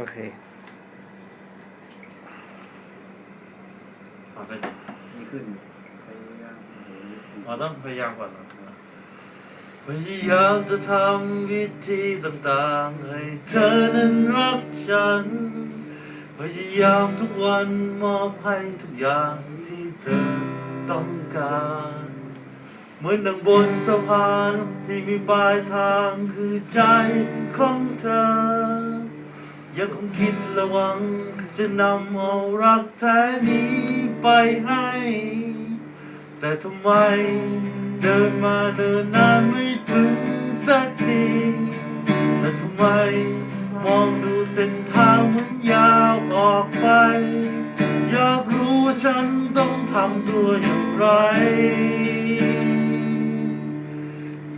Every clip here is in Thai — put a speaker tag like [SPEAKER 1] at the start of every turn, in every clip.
[SPEAKER 1] โอเค
[SPEAKER 2] เอาไป
[SPEAKER 3] นี่ขึ้นพยายามโอ้โห
[SPEAKER 2] เราต้องพยายามก่อนนะพยายามจะทำวิธีต่างๆ ให้เธอนั้นรักฉัน พยายามทุกวันมอบให้ทุกอย่างที่เธอต้องการ เหมือนดังบนสะพานที่มีปลายทางคือใจของเธอ ยังคงคิดระวัง จะนำเอารักแท้นี้ไปให้ แต่ทำไม เดินมาเดินนานไม่ถึงสักทีแต่ทำไม มองดูเส้นทางมันยาวออกไป อยากรู้ว่าฉันต้องทำตัวอย่างไร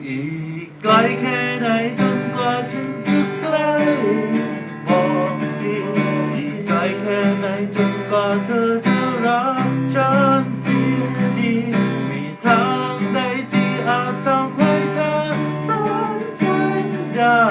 [SPEAKER 2] อีกไกลแค่ไหน แค่ไหนจนกว่าเธอจะรักฉันเสียทีมีทางใดที่อาจทำให้เธอสนใจได้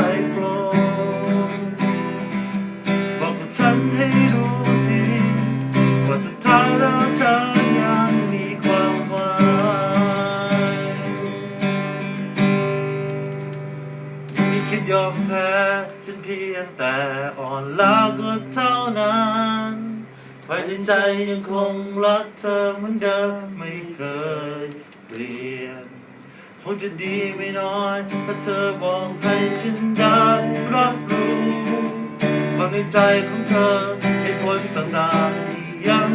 [SPEAKER 2] คิดยอมแพ้ฉันเพียงแต่อ่อนล้าก็เท่านั้นภายในใจยังคงรักเธอเหมือนเดิมไม่เคยเปลี่ยนคงจะดีไม่น้อยถ้าเธอบอกให้ฉันได้รับรู้ความในใจของเธอเหตุผลต่างๆที่ยัง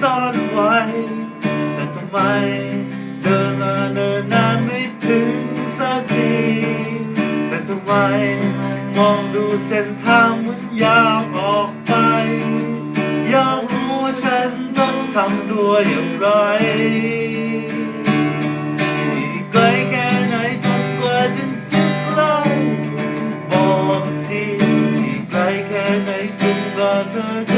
[SPEAKER 2] ซ่อนไว้ แต่ทำไม มองดูเส้นทางมันยาวออกไป อยากรู้ว่าฉันต้องทำตัวอย่างไรอีกไกลแค่ไหนจนกว่าฉันจะใกล้บอกทีที่ไกลแค่ไหนจนกว่าเธอจะ